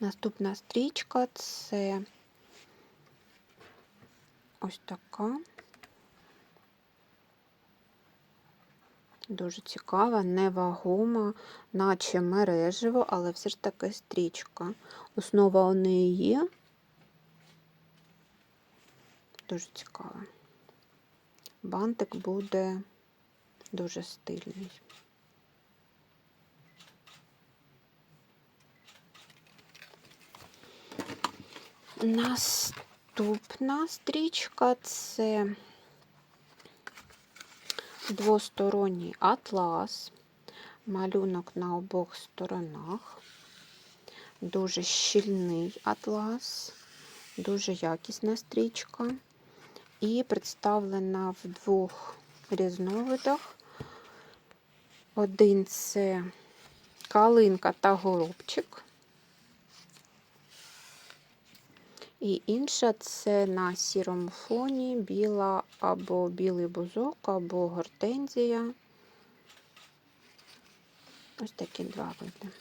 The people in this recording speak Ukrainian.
Наступна стрічка це ось така. Дуже цікава, невагома, наче мережево, але все ж таки стрічка. Основа у неї є. Дуже цікава. Бантик буде дуже стильний. Наступна стрічка це двосторонній атлас, малюнок на обох сторонах, дуже щільний атлас, дуже якісна стрічка і представлена в двох різновидах. Один це калинка та горобчик. І інша це на сірому фоні біла або білий бузок, або гортензія. Ось такі два види.